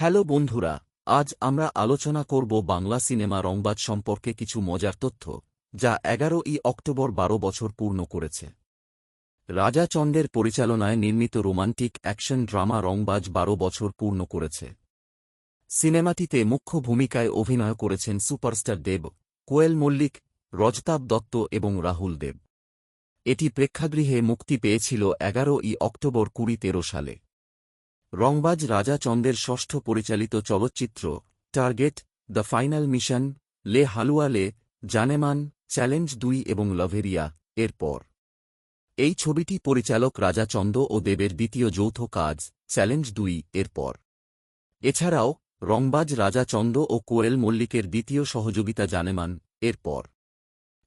Hello বন্ধুরা, আজ আমরা আলোচনা করব বাংলা সিনেমা রংবাজ সম্পর্কে কিছু মজার তথ্য, যা এগারো ই অক্টোবর বারো বছর পূর্ণ করেছে। রাজা চন্দের পরিচালনায় নির্মিত রোমান্টিক অ্যাকশন ড্রামা রংবাজ বারো বছর পূর্ণ করেছে। সিনেমাটিতে মুখ্য ভূমিকায় অভিনয় করেছেন সুপারস্টার দেব, কোয়েল মল্লিক রজতাব দত্ত এবং রাহুল দেব। এটি প্রেক্ষাগৃহে মুক্তি পেয়েছিল এগারো ই অক্টোবর কুড়ি তেরো সালে। রংবাজ রাজা চন্দের ষষ্ঠ পরিচালিত চলচ্চিত্র টার্গেট, দ্য ফাইনাল মিশন, লে হালুয়ালে জানেমান, চ্যালেঞ্জ দুই এবং লভেরিয়া এরপর এই ছবিটি পরিচালক রাজা চন্দ ও দেবের দ্বিতীয় যৌথ কাজ, চ্যালেঞ্জ দুই এরপর এছাড়াও, রংবাজ রাজা চন্দ ও কোয়েল মল্লিকের দ্বিতীয় সহযোগিতা জানেমান এরপর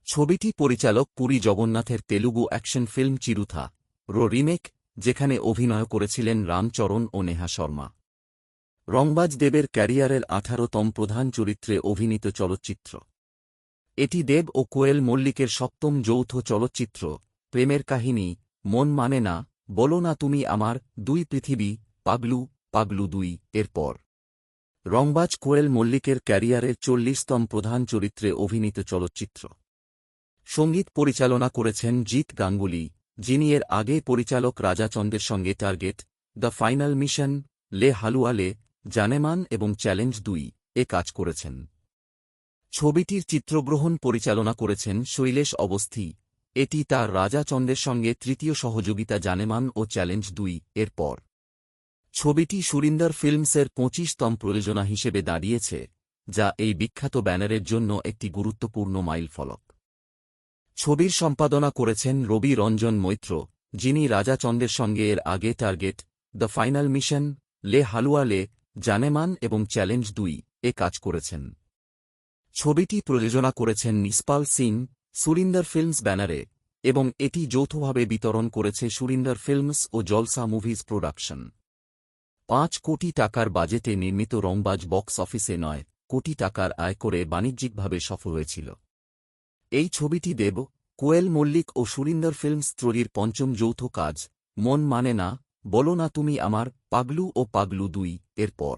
ছবিটি পরিচালক পুরী জগন্নাথের তেলুগু অ্যাকশন ফিল্ম চিরুথা, রো রিমেক যেখানে অভিনয় করেছিলেন রামচরণ ও নেহা শর্মা। রংবাজ দেবের ক্যারিয়ারের আঠারোতম প্রধান চরিত্রে অভিনীত চলচ্চিত্র। এটি দেব ও কোয়েল মল্লিকের সপ্তম যৌথ চলচ্চিত্র, প্রেমের কাহিনী, মন মানে না, বলো না তুমি আমার, দুই পৃথিবী, পাগলু পাগলু দুই এরপর রংবাজ কোয়েল মল্লিকের ক্যারিয়ারের চল্লিশতম প্রধান চরিত্রে অভিনীত চলচ্চিত্র। সংগীত পরিচালনা করেছেন জিৎ গাঙ্গুলি যিনি এর আগে পরিচালক রাজাচন্দের সঙ্গে টার্গেট, দ্য ফাইনাল মিশন, লে হালুয়ালে জানেমান এবং চ্যালেঞ্জ দুই এ কাজ করেছেন। ছবিটির চিত্রগ্রহণ পরিচালনা করেছেন শৈলেশ অবস্থি। এটি তার রাজাচন্দের সঙ্গে তৃতীয় সহযোগিতা জানেমান ও চ্যালেঞ্জ দুই এর পর। ছবিটি সুরিন্দর ফিল্মসের পঁচিশতম প্রযোজনা হিসেবে দাঁড়িয়েছে, যা এই বিখ্যাত ব্যানারের জন্য একটি গুরুত্বপূর্ণ মাইলফলক। ছবির সম্পাদনা করেছেন রবি রঞ্জন মৈত্র, যিনি রাজাচন্দের সঙ্গে এর আগে টার্গেট, দ্য ফাইনাল মিশন, লে হালুয়া লে, জানেমান এবং চ্যালেঞ্জ দুই এ কাজ করেছেন। ছবিটি প্রযোজনা করেছেন নিসপাল সিং, সুরিন্দর ফিল্মস ব্যানারে, এবং এটি যৌথভাবে বিতরণ করেছে সুরিন্দর ফিল্মস ও জলসা মুভিজ প্রোডাকশন। পাঁচ কোটি টাকার বাজেটে নির্মিত রংবাজ বক্স অফিসে নয় কোটি টাকার আয় করে বাণিজ্যিকভাবে সফল হয়েছিল। এই ছবিটি দেব, কোয়েল মল্লিক ও সুরিন্দর ফিল্মস ত্ররির পঞ্চম যৌথ কাজ, মন মানে না, বলো না তুমি আমার, পাগলু ও পাগলু দুই এরপর